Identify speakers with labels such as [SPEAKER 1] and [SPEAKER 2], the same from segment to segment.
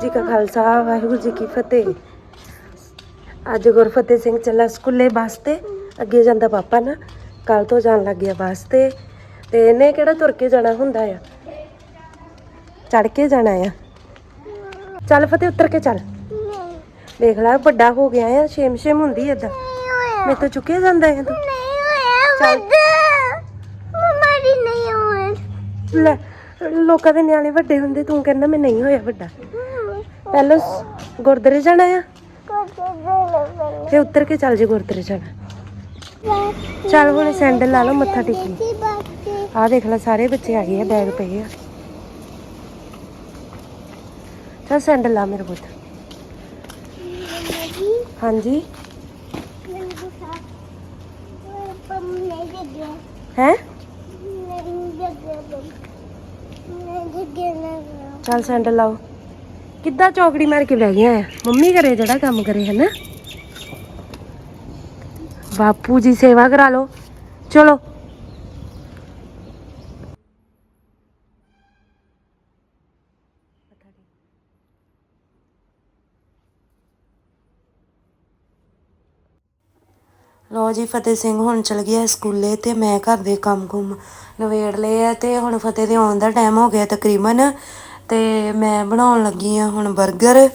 [SPEAKER 1] ਜੀ ਕਾ ਖਾਲਸਾ, ਵਾਹਿਗੁਰੂ ਜੀ ਕੀ ਫਤਿਹ। ਅੱਜ ਗੁਰਫਤਿਹ ਸਿੰਘ ਚੱਲਾ ਸਕੂਲੇ ਬੱਸ ਤੇ ਅੱਗੇ ਜਾਂਦਾ ਪਾਪਾ ਨਾ ਕੱਲ ਤੋਂ ਜਾਣ ਲੱਗ ਗਿਆ ਬੱਸ ਤੇ ਤੇ ਇਹਨੇ ਕਿਹੜਾ ਤੁਰ ਕੇ ਜਾਣਾ ਹੁੰਦਾ ਆ? ਚੜ ਕੇ ਜਾਣਾ ਆ? ਚੱਲ ਫਤਿਹ, ਉੱਤਰ ਕੇ ਚੱਲ। ਦੇਖ ਲੈ, ਵੱਡਾ ਹੋ ਗਿਆ ਆ ਛੇਮ ਛੇਮ ਹੁੰਦੀ ਏਦਾਂ ਮੈਂ ਤਾਂ ਚੁੱਕਿਆ ਜਾਂਦਾ ਹੈ ਤੂੰ? ਚੱਲ। ਲੈ, ਲੋਕਾਂ ਦੇ ਨਿਆਣੇ ਵੱਡੇ ਹੁੰਦੇ, ਤੂੰ ਕਹਿੰਦਾ ਮੈਂ ਨਹੀਂ ਹੋਇਆ ਵੱਡਾ। ਪਹਿਲਾਂ ਸ- ਗੁਰਦੁਆਰੇ ਜਾਣਾ ਆ? ਫੇ ਉੱਤਰ ਕੇ ਚੱਲ ਜੇ ਗੁਰਦੁਆਰੇ ਜਾਣਾ। ਚੱਲ ਹੁਣ ਸੈਂਡਲ ਲਾ ਲਓ ਮੱਥਾ ਟੇਕੀ ਆਹ ਦੇਖ ਲੈ ਸਾਰੇ ਬੱਚੇ ਆ ਗਏ ਆ ਬੈਗ ਪਏ ਆ। ਚੱਲ ਸੈਂਡਲ ਲਾ ਮੇਰੇ ਪੁੱਤ। ਹਾਂਜੀ? ਹੈ? ਚੱਲ ਸੈਂਡਲ ਲਾਓ। ਕਿੱਦਾਂ ਚੌਕੜੀ ਮਾਰ ਕੇ ਬਹਿ ਗਿਆ? ਆ ਮੰਮੀ ਕਰੇ ਜਿਹੜਾ ਕੰਮ ਕਰੇ ਹੈ ਨਾ ਬਾਪੂ ਜੀ ਸੇਵਾ ਕਰਾ ਲਓ। ਚਲੋ। ਲੋ ਜੀ, ਫਤਿਹ ਸਿੰਘ ਹੁਣ ਚਲ ਗਿਆ ਸਕੂਲੇ ਤੇ ਮੈਂ ਘਰ ਦੇ ਕੰਮ ਕੁਮ ਨਵੇੜ ਲਏ ਆ ਤੇ ਹੁਣ ਫਤਿਹ ਦੇ ਆਉਣ ਦਾ ਟਾਈਮ ਹੋ ਗਿਆ ਤਕਰੀਬਨ ਤੇ ਮੈਂ ਬਣਾਉਣ ਲੱਗੀ ਆ ਹੁਣ 버ਗਰ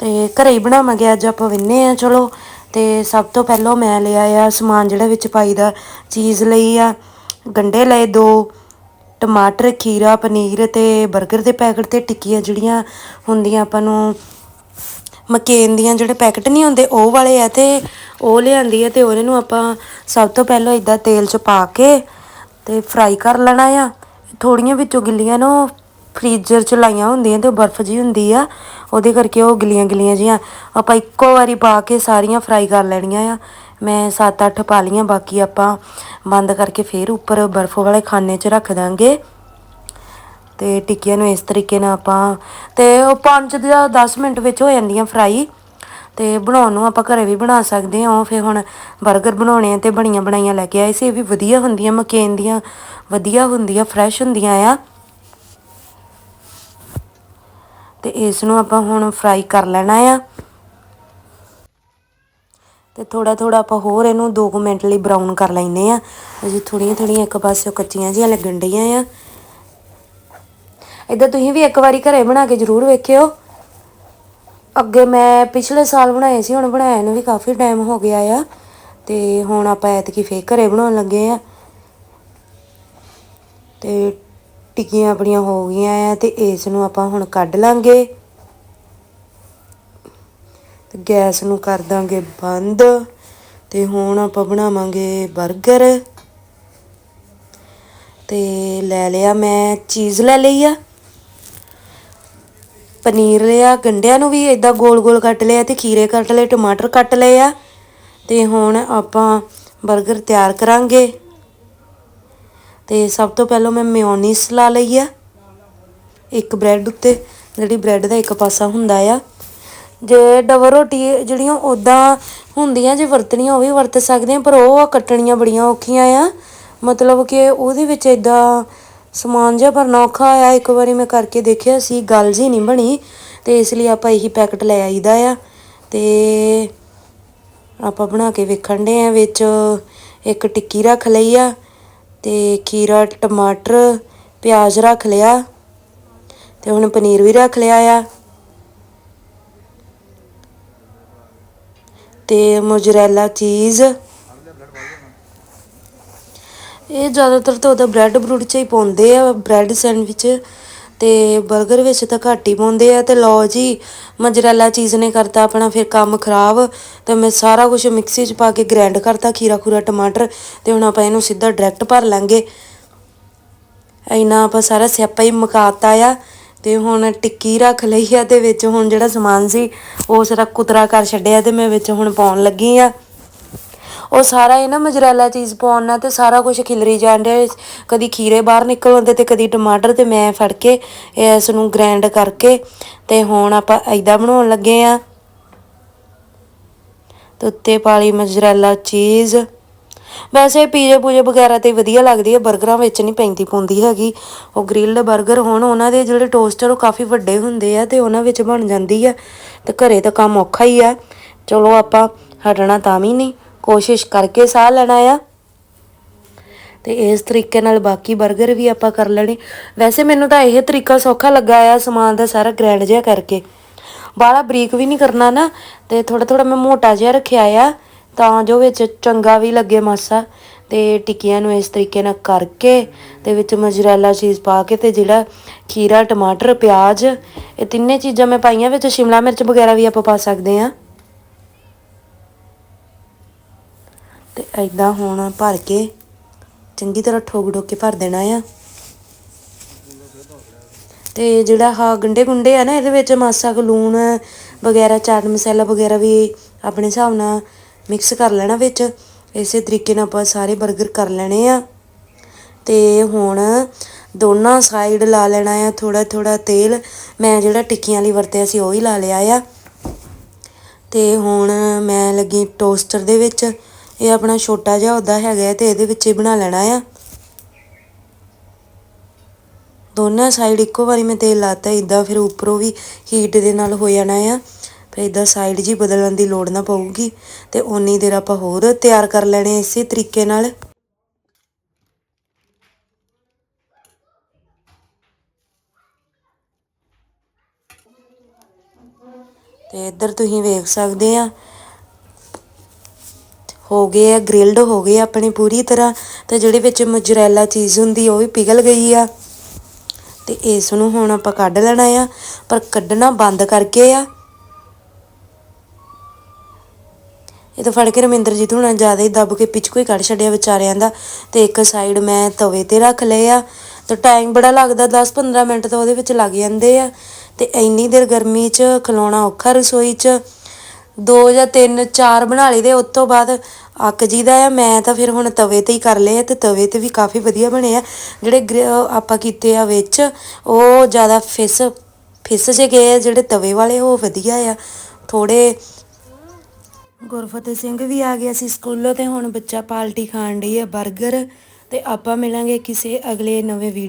[SPEAKER 1] ਤੇ ਘਰੇ ਹੀ ਬਣਾਵਾਂਗੇ, ਅੱਜ ਆਪਾਂ ਵਿੰਨੇ ਆ, ਚਲੋ। ਤੇ ਸਭ ਤੋਂ ਪਹਿਲਾਂ ਮੈਂ ਲਿਆ ਆ ਸਮਾਨ ਜਿਹੜਾ ਵਿੱਚ ਪਾਈਦਾ ਚੀਜ਼ ਲਈ ਆ। ਗੰਡੇ ਲਏ ਦੋ, ਟਮਾਟਰ, ਖੀਰਾ, ਪਨੀਰ ਤੇ 버ਗਰ ਦੇ ਪੈਕਟ ਤੇ ਟਿੱਕੀਆਂ ਜਿਹੜੀਆਂ ਹੁੰਦੀਆਂ ਆਪਾਂ ਨੂੰ, ਮਕੇਨ ਦੀਆਂ ਜਿਹੜੇ ਪੈਕਟ ਨਹੀਂ ਹੁੰਦੇ, ਉਹ ਵਾਲੇ ਆ ਤੇ ਉਹ ਲਿਆਂਦੀ ਆ ਤੇ ਉਹਦੇ ਨੂੰ ਆਪਾਂ ਸਭ ਤੋਂ ਪਹਿਲਾਂ ਇਦਾਂ ਤੇਲ 'ਚ ਪਾ ਕੇ ਤੇ ਫਰਾਈ ਕਰ ਲੈਣਾ ਆ। ਥੋੜੀਆਂ ਵਿੱਚੋਂ ਗਿੱਲੀਆਂ ਨੂੰ ਫ੍ਰੀਜ਼ਰ 'ਚ ਲਾਈਆਂ ਹੁੰਦੀਆਂ ਤੇ ਉਹ ਬਰਫ਼ ਜੀ ਹੁੰਦੀ ਆ, ਉਹਦੇ ਕਰਕੇ ਉਹ ਗਿੱਲੀਆਂ ਗਿੱਲੀਆਂ ਜੀਆਂ ਆਪਾਂ ਇੱਕੋ ਵਾਰੀ ਪਾ ਕੇ ਸਾਰੀਆਂ ਫਰਾਈ ਕਰ ਲੈਣੀਆਂ ਆ। ਮੈਂ 7-8 ਪਾ ਲੀਆਂ ਬਾਕੀ ਆਪਾਂ ਬੰਦ ਕਰਕੇ ਫੇਰ ਉੱਪਰ ਬਰਫ਼ ਵਾਲੇ ਖਾਨੇ 'ਚ ਰੱਖ ਦਾਂਗੇ। ਤੇ ਟਿੱਕੀਆਂ ਨੂੰ ਇਸ ਤਰੀਕੇ ਨਾਲ ਆਪਾਂ, ਤੇ ਉਹ 5 ਜਾਂ 10 ਮਿੰਟ ਵਿੱਚ ਹੋ ਜਾਂਦੀਆਂ ਫਰਾਈ ਤੇ ਬਣਾਉਣ ਨੂੰ ਆਪਾਂ ਘਰੇ ਵੀ ਬਣਾ ਸਕਦੇ ਹਾਂ। ਫਿਰ ਹੁਣ 버ਗਰ ਬਣਾਉਣੇ ਆ ਤੇ ਬਣੀਆਂ ਬਣਾਈਆਂ ਲੈ ਕੇ ਆਏ ਸੀ। ਇਹ ਵੀ ਵਧੀਆ ਹੁੰਦੀਆਂ, ਮਕੇਨ ਦੀਆਂ, ਵਧੀਆ ਹੁੰਦੀਆਂ ਫਰੈਸ਼ ਹੁੰਦੀਆਂ ਆ। ਤੇ ਇਸ ਨੂੰ ਆਪਾਂ ਹੁਣ ਫਰਾਈ ਕਰ ਲੈਣਾ ਆ। ਤੇ ਥੋੜਾ ਥੋੜਾ ਆਪਾਂ ਹੋਰ ਇਹਨੂੰ 2 ਮਿੰਟ ਲਈ ਬਰਾਊਨ ਕਰ ਲੈਨੇ ਆ। ਅਜੇ ਥੋੜੀਆਂ ਥੋੜੀਆਂ ਇੱਕ ਪਾਸੇ ਕੱਚੀਆਂ ਜਿਹੀਆਂ ਲੱਗਣ ਡਈਆਂ ਆ। ਇਦਾਂ ਤੁਸੀਂ ਵੀ ਇੱਕ ਵਾਰੀ ਘਰੇ ਬਣਾ ਕੇ ਜ਼ਰੂਰ ਵੇਖਿਓ। ਅੱਗੇ ਮੈਂ ਪਿਛਲੇ ਸਾਲ ਬਣਾਏ ਸੀ, ਹੁਣ ਬਣਾਇਆ ਨੂੰ ਵੀ ਕਾਫੀ ਟਾਈਮ ਹੋ ਗਿਆ ਆ। ਤੇ ਹੁਣ ਆਪਾਂ ਐਤਕੀ ਫੇਰ ਘਰੇ ਬਣਾਉਣ ਲੱਗੇ ਆ। ਤੇ ਟਿੱਕੀਆਂ ਆਪਣੀਆਂ ਹੋ ਗਈਆਂ ਆ ਤੇ ਇਸ ਨੂੰ ਆਪਾਂ ਹੁਣ ਕੱਢ ਲਾਂਗੇ। ਤੇ ਗੈਸ ਨੂੰ ਕਰ ਦਾਂਗੇ ਬੰਦ ਤੇ ਹੁਣ ਆਪਾਂ ਬਣਾਵਾਂਗੇ 버ਗਰ ਤੇ ਲੈ ਲਿਆ ਮੈਂ ਚੀਜ਼ ਲੈ ਲਈ ਆ। ਪਨੀਰ ਲਿਆ, ਗੰਡਿਆਂ ਨੂੰ ਵੀ ਇਦਾਂ ਗੋਲ-ਗੋਲ ਕੱਟ ਲਿਆ ਤੇ ਖੀਰੇ ਕੱਟ ਲਏ, ਟਮਾਟਰ ਕੱਟ ਲਏ ਆ। ਤੇ ਹੁਣ ਆਪਾਂ 버ਗਰ ਤਿਆਰ ਕਰਾਂਗੇ। ਤੇ ਸਭ ਤੋਂ ਪਹਿਲਾਂ ਮੈਂ ਮਿਓਨੀਸ ਲਾ ਲਈ ਆ। ਇੱਕ ਬ੍ਰੈਡ ਉੱਤੇ, ਜਿਹੜੀ ਬ੍ਰੈਡ ਦਾ ਇੱਕ ਪਾਸਾ ਹੁੰਦਾ ਆ। ਜੇ ਡਬਲ ਰੋਟੀ ਜਿਹੜੀਆਂ ਉਦਾਂ ਹੁੰਦੀਆਂ, ਜੇ ਵਰਤਣੀਆਂ ਉਹ ਵੀ ਵਰਤ ਸਕਦੇ ਆ, ਪਰ ਉਹ ਕੱਟਣੀਆਂ ਬੜੀਆਂ ਔਖੀਆਂ ਆ। ਮਤਲਬ ਕਿ ਉਹਦੇ ਵਿੱਚ ਇਦਾਂ ਸਮਾਨ ਜਿਹਾ ਭਰਨਾ ਔਖਾ ਆ। ਇੱਕ ਵਾਰੀ ਮੈਂ ਕਰਕੇ ਦੇਖਿਆ ਸੀ, ਗੱਲ ਜੀ ਨਹੀਂ ਬਣੀ, ਤੇ ਇਸ ਲਈ ਆਪਾਂ ਇਹੀ ਪੈਕਟ ਲੈ ਆਈਦਾ ਆ। ਤੇ ਆਪਾਂ ਬਣਾ ਕੇ ਵੇਖਣ ਦੇ ਆ ਵਿੱਚ ਇੱਕ ਟਿੱਕੀ ਰੱਖ ਲਈ ਆ। ਤੇ ਖੀਰਾ, ਟਮਾਟਰ, ਪਿਆਜ਼ ਰੱਖ ਲਿਆ ਤੇ ਹੁਣ ਪਨੀਰ ਵੀ ਰੱਖ ਲਿਆ ਆ। ਤੇ ਮੋਜ਼ਰੇਲਾ ਚੀਜ਼। ਇਹ ਜ਼ਿਆਦਾਤਰ ਤਾਂ ਉਹਦਾ ਬ੍ਰੈਡ ਬਰੂਡ ਚ ਹੀ ਪਾਉਂਦੇ ਆ ਬ੍ਰੈਡ ਸੈਂਡਵਿਚ ਤੇ 버ਗਰ ਵਿੱਚ ਤਾਂ ਘੱਟ ਹੀ ਪਾਉਂਦੇ ਆ ਤੇ ਲਓ ਜੀ, ਮੋਜ਼ਰੇਲਾ ਚੀਜ਼ ਨੇ ਕਰਤਾ ਆਪਣਾ ਫਿਰ ਕੰਮ ਖਰਾਬ, ਤੇ ਮੈਂ ਸਾਰਾ ਕੁਝ ਮਿਕਸੀ 'ਚ ਪਾ ਕੇ ਗ੍ਰਾਈਂਡ ਕਰਤਾ ਖੀਰਾ ਖੂਰਾ, ਟਮਾਟਰ, ਤੇ ਹੁਣ ਆਪਾਂ ਇਹਨੂੰ ਸਿੱਧਾ ਡਾਇਰੈਕਟ ਭਰ ਲਾਂਗੇ। ਇੰਨਾ ਆਪਾਂ ਸਾਰਾ ਸਿਆਪਾ ਹੀ ਮੁਕਾਤਾ ਆ, ਤੇ ਹੁਣ ਟਿੱਕੀ ਰੱਖ ਲਈ ਆ ਤੇ ਵਿੱਚ ਹੁਣ ਜਿਹੜਾ ਸਮਾਨ ਸੀ, ਉਹ ਸਾਰਾ ਕੁਤਰਾ ਕਰ ਛੱਡਿਆ ਤੇ ਮੈਂ ਵਿੱਚ ਹੁਣ ਪਾਉਣ ਲੱਗੀ ਆ। ਉਹ ਸਾਰਾ ਇਹ ਨਾ ਮਜਰੈਲਾ ਚੀਜ਼ ਪਾਉਣ ਨਾਲ ਤੇ ਸਾਰਾ ਕੁਝ ਖਿਲਰੀ ਜਾਣ ਡਿਆ ਕਦੀ ਖੀਰੇ ਬਾਹਰ ਨਿਕਲ ਆਉਂਦੇ ਤੇ ਕਦੀ ਟਮਾਟਰ ਤੇ ਮੈਂ ਫੜ ਕੇ ਇਸ ਨੂੰ ਗ੍ਰਾਈਂਡ ਕਰਕੇ ਤੇ ਹੁਣ ਆਪਾਂ ਐਦਾਂ ਬਣਾਉਣ ਲੱਗੇ ਆ। ਤੇ ਉੱਤੇ ਪਾਲੀ ਮਜਰੈਲਾ ਚੀਜ਼। ਵੈਸੇ ਪੀਜੇ ਪੂਜੇ ਵਗੈਰਾ ਤੇ ਵਧੀਆ ਲੱਗਦੀ ਹੈ 버ਗਰਾਂ ਵਿੱਚ ਨਹੀਂ ਪੈਂਦੀ ਪੁੰਦੀ ਹੈਗੀ। ਉਹ ਗ੍ਰਿਲਡ 버ਗਰ ਹੋਣ ਉਹਨਾਂ ਦੇ ਜਿਹੜੇ ਟੋਸਟਰ ਉਹ ਕਾਫੀ ਵੱਡੇ ਹੁੰਦੇ ਆ ਤੇ ਉਹਨਾਂ ਵਿੱਚ ਬਣ ਜਾਂਦੀ ਆ। ਤੇ ਘਰੇ ਤਾਂ ਕੰਮ ਔਖਾ ਹੀ ਆ। ਚਲੋ ਆਪਾਂ ਹਟਣਾ ਤਾਂ ਵੀ ਨਹੀਂ। ਕੋਸ਼ਿਸ਼ ਕਰਕੇ ਸਾਹ ਲੈਣਾ ਆ। ਤੇ ਇਸ ਤਰੀਕੇ ਨਾਲ ਬਾਕੀ 버ਗਰ ਵੀ ਆਪਾਂ ਕਰ ਲੈਣੇ। ਵੈਸੇ ਮੈਨੂੰ ਤਾਂ ਇਹ ਤਰੀਕਾ ਸੌਖਾ ਲੱਗਾ ਆ ਸਮਾਨ ਦਾ ਸਾਰਾ ਗ੍ਰੈਂਡ ਜਿਹਾ ਕਰਕੇ। ਬਾਹਲਾ ਬਰੀਕ ਵੀ ਨਹੀਂ ਕਰਨਾ ਨਾ, ਤੇ ਥੋੜਾ ਥੋੜਾ ਮੈਂ ਮੋਟਾ ਜਿਹਾ ਰੱਖਿਆ ਆ, ਤਾਂ ਜੋ ਵਿੱਚ ਚੰਗਾ ਵੀ ਲੱਗੇ ਮਾਸਾ। ਤੇ ਟਿੱਕੀਆਂ ਨੂੰ ਇਸ ਤਰੀਕੇ ਨਾਲ ਕਰਕੇ ਤੇ ਵਿੱਚ ਮੋਜ਼ਰੇਲਾ ਚੀਜ਼ ਪਾ ਕੇ ਤੇ ਜਿਹੜਾ ਖੀਰਾ, ਟਮਾਟਰ, ਪਿਆਜ਼, ਇਹ ਤਿੰਨੇ ਚੀਜ਼ਾਂ ਮੈਂ ਪਾਈਆਂ, ਵਿੱਚ ਸ਼ਿਮਲਾ ਮਿਰਚ ਵਗੈਰਾ ਵੀ ਆਪਾਂ ਪਾ ਸਕਦੇ ਆ ਤੇ ਐਦਾਂ ਹੁਣ ਭਰ ਕੇ ਚੰਗੀ ਤਰ੍ਹਾਂ ਠੋਕ ਠੋਕ ਕੇ ਭਰ ਦੇਣਾ ਆ। ਤੇ ਜਿਹੜਾ ਹਾ ਗੰਡੇ ਗੁੰਡੇ ਆ ਨਾ, ਇਹਦੇ ਵਿੱਚ ਮਾਸਾ ਕੁ ਲੂਣ ਵਗੈਰਾ, ਚਾਟ ਮਸਾਲਾ ਵਗੈਰਾ ਵੀ ਆਪਣੇ ਹਿਸਾਬ ਨਾਲ ਮਿਕਸ ਕਰ ਲੈਣਾ ਵਿੱਚ। ਇਸੇ ਤਰੀਕੇ ਨਾਲ ਆਪਾਂ ਸਾਰੇ 버ਗਰ ਕਰ ਲੈਣੇ ਆ। ਤੇ ਹੁਣ ਦੋਨਾਂ ਸਾਈਡ ਲਾ ਲੈਣਾ ਆ ਥੋੜਾ ਥੋੜਾ ਤੇਲ। ਮੈਂ ਜਿਹੜਾ ਟਿੱਕੀਆਂ ਲਈ ਵਰਤਿਆ ਸੀ, ਉਹ ਹੀ ਲਾ ਲਿਆ ਆ। ਤੇ ਹੁਣ ਮੈਂ ਲੱਗੀ ਟੋਸਟਰ ਦੇ ਵਿੱਚ। ਇਹ ਆਪਣਾ ਛੋਟਾ ਜਿਹਾ ਉਹਦਾ ਹੈਗਾ ਤੇ ਇਹਦੇ ਵਿੱਚ ਹੀ ਬਣਾ ਲੈਣਾ ਆ। ਦੋਨਾਂ ਸਾਈਡ ਇੱਕੋ ਵਾਰੀ ਮੈਂ ਤੇਲ ਲਾਤਾ ਇਦਾਂ ਫਿਰ ਉੱਪਰੋਂ ਵੀ ਹੀਟ ਦੇ ਨਾਲ ਹੋ ਜਾਣਾ ਆ। ਫਿਰ ਇਦਾਂ ਸਾਈਡ ਜੀ ਬਦਲਣ ਦੀ ਲੋੜ ਨਾ ਪਊਗੀ ਤੇ ਓਨੀ ਦੇਰ ਆਪਾਂ ਹੋਰ ਤਿਆਰ ਕਰ ਲੈਣੇ ਇਸੇ ਤਰੀਕੇ ਨਾਲ। ਤੇ ਇੱਧਰ ਤੁਸੀਂ ਵੇਖ ਸਕਦੇ ਆ ਹੋ ਗਏ ਆ ਗ੍ਰਿਲਡ ਹੋ ਗਏ ਆ ਆਪਣੇ ਪੂਰੀ ਤਰ੍ਹਾਂ, ਤੇ ਜਿਹੜੇ ਵਿੱਚ ਮੋਜ਼ਰੇਲਾ ਚੀਜ਼ ਹੁੰਦੀ ਉਹ ਵੀ ਪਿਘਲ ਗਈ ਆ। ਤੇ ਇਸ ਨੂੰ ਹੁਣ ਆਪਾਂ ਕੱਢ ਲੈਣਾ ਆ, ਪਰ ਕੱਢਣਾ ਬੰਦ ਕਰਕੇ ਆ। ਇਹ ਤਾਂ ਫੜ ਕੇ ਰਮਿੰਦਰ ਰਮਿੰਦਰਜੀਤ ਹੁਣਾਂ ਜ਼ਿਆਦਾ ਹੀ ਦੱਬ ਕੇ ਪਿੱਛੇ ਹੀ ਕੱਢ ਛੱਡਿਆ ਵਿਚਾਰਿਆਂ ਦਾ। ਤੇ ਇੱਕ ਸਾਈਡ ਮੈਂ ਤਵੇ ਤੇ ਰੱਖ ਲਏ ਆ, ਤੇ ਟਾਈਮ ਬੜਾ ਲੱਗਦਾ 10-15 ਮਿੰਟ ਤਾਂ ਉਹਦੇ ਵਿੱਚ ਲੱਗ ਜਾਂਦੇ ਆ। ਤੇ ਇੰਨੀ ਦੇਰ ਗਰਮੀ 'ਚ ਖਲੋਣਾ ਔਖਾ ਰਸੋਈ 'ਚ। ਦੋ ਜਾਂ ਤਿੰਨ, ਚਾਰ ਬਣਾ ਲਈਦੇ ਉਸ ਤੋਂ ਬਾਅਦ ਅੱਕ ਜੀਦਾ ਆ। ਮੈਂ ਤਾਂ ਫਿਰ ਹੁਣ ਤਵੇ ਤੇ ਹੀ ਕਰ ਲਏ ਆ ਤੇ ਤਵੇ ਤੇ ਵੀ ਕਾਫੀ ਵਧੀਆ ਬਣੇ ਆ। ਜਿਹੜੇ ਗ੍ਰਿ- ਆਪਾਂ ਕੀਤੇ ਆ ਵਿੱਚ, ਉਹ ਜ਼ਿਆਦਾ ਫਿਸ ਫਿਸ ਜੇ ਗਏ ਜਿਹੜੇ ਤਵੇ ਵਾਲੇ, ਉਹ ਵਧੀਆ ਆ। ਥੋੜੇ ਗੁਰਫਤਿਹ ਸਿੰਘ ਵੀ ਆ ਗਿਆ ਸੀ ਸਕੂਲੋਂ ਤੇ ਹੁਣ ਬੱਚਾ ਪਾਲਟੀ ਖਾਣ ਡਈ ਆ 버ਗਰ ਤੇ ਆਪਾਂ ਮਿਲਾਂਗੇ ਕਿਸੇ ਅਗਲੇ ਨਵੇਂ ਵੀਡੀਓ